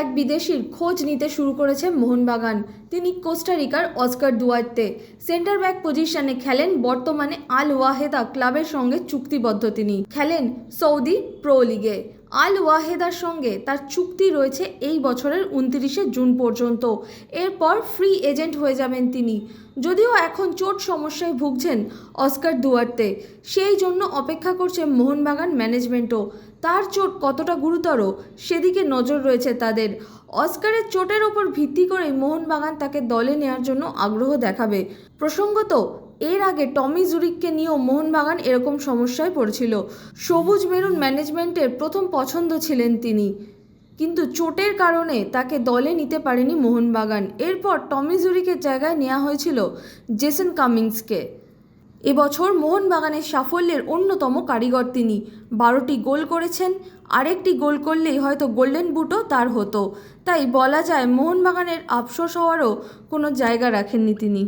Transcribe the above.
এক বিদেশির খোঁজ নিতে শুরু করেছে মোহনবাগান। তিনি কোস্টারিকার অস্কার দুয়ার্তে। সেন্টার ব্যাক পজিশনে খেলেন বর্তমানে আল ওয়াহেদা ক্লাবের সঙ্গে চুক্তিবদ্ধ তিনি। খেলেন সৌদি প্রো লিগে। আল ওয়াহেদার সঙ্গে তার চুক্তি রয়েছে এই বছরের উনত্রিশে জুন পর্যন্ত। এরপর ফ্রি এজেন্ট হয়ে যাবেন তিনি। যদিও এখন চোট সমস্যায় ভুগছেন অস্কার দুয়ার্তে, সেই জন্য অপেক্ষা করছে মোহনবাগান ম্যানেজমেন্টও। তার চোট কতটা গুরুতর, সেদিকে নজর রয়েছে তাদের। অস্কারের চোটের ওপর ভিত্তি করে মোহনবাগান তাকে দলে নেওয়ার জন্য আগ্রহ দেখাবে। প্রসঙ্গত, এর আগে টমি জুরিককে নিয়েও মোহনবাগান এরকম সমস্যায় পড়েছিল। সবুজ মেরুন ম্যানেজমেন্টের প্রথম পছন্দ ছিলেন তিনি। কিন্তু চোটের কারণে তাকে দলে নিতে পারেনি মোহনবাগান। এরপর টমি জুরিকের জায়গায় নেওয়া হয়েছিল জেসন কামিংসকে। এবছর মোহনবাগানের সাফল্যের অন্যতম কারিগর তিনি। বারোটি গোল করেছেন, আরেকটি গোল করলেই হয়তো গোল্ডেন বুটও তার হতো। তাই বলা যায় মোহনবাগানের আফসোস হওয়ারও কোনো জায়গা রাখেননি তিনি।